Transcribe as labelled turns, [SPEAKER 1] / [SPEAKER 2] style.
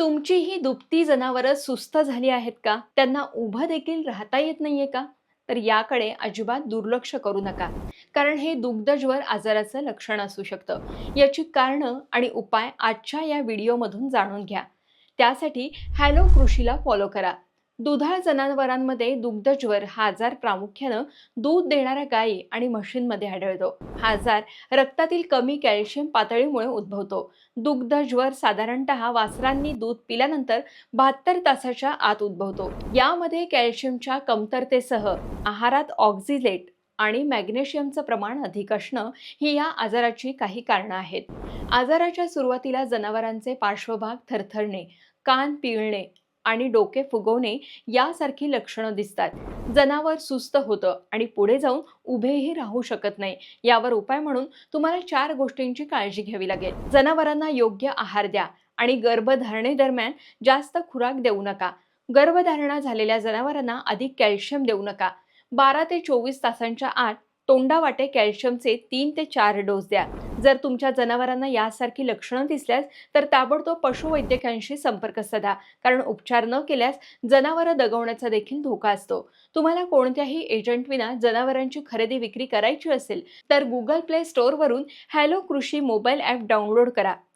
[SPEAKER 1] तुमची ही दुभती जनावरं सुस्त झाली आहेत का? त्यांना उभं देखील राहता येत नाहीये का? तर याकडे अजिबात दुर्लक्ष करू नका. कारण हे दुग्धज्वर आजाराचं लक्षण असू शकतं. याची कारणं आणि उपाय आजच्या या व्हिडिओमधून जाणून घ्या. त्यासाठी हॅलो कृषीला फॉलो करा. दुधाळ जनावरांमध्ये दुग्धज्वर हा आजार प्रामुख्यानं दूध देणाऱ्या गायी आणि म्हशींमध्ये आढळतो. हा आजार रक्तातील कमी कॅल्शियम पातळीमुळे उद्भवतो. दुग्धज्वर साधारणतः वासरांनी दूध पिल्यानंतर बहात्तर तासाच्या आत उद्भवतो. यामध्ये कॅल्शियमच्या कमतरतेसह आहारात ऑक्झिलेट आणि मॅग्नेशियमचं प्रमाण अधिक असणं ही या आजाराची काही कारणं आहेत. आजाराच्या सुरुवातीला जनावरांचे पार्श्वभाग थरथरणे कान पिळणे आणि डोके फुगवणे यासारखी लक्षणं दिसतात. जनावर सुस्त होतं आणि पुढे जाऊन उभेही राहू शकत नाही. यावर उपाय म्हणून तुम्हाला चार गोष्टींची काळजी घ्यावी लागेल. जनावरांना योग्य आहार द्या आणि गर्भधारणेदरम्यान जास्त खुराक देऊ नका. गर्भधारणा झालेल्या जनावरांना अधिक कॅल्शियम देऊ नका. बारा ते चोवीस तासांच्या आत तोंडावाटे कॅल्शियमचे तीन ते चार डोस द्या. जर तुमच्या जनावरांना यासारखी लक्षणं दिसल्यास तर ताबडतोब पशुवैद्यकांशी संपर्क साधा. कारण उपचार न केल्यास जनावरं दगवण्याचा देखील धोका असतो. तुम्हाला कोणत्याही एजंटविना जनावरांची खरेदी विक्री करायची असेल तर Google play स्टोअरवरून Hello Krishi mobile app download करा.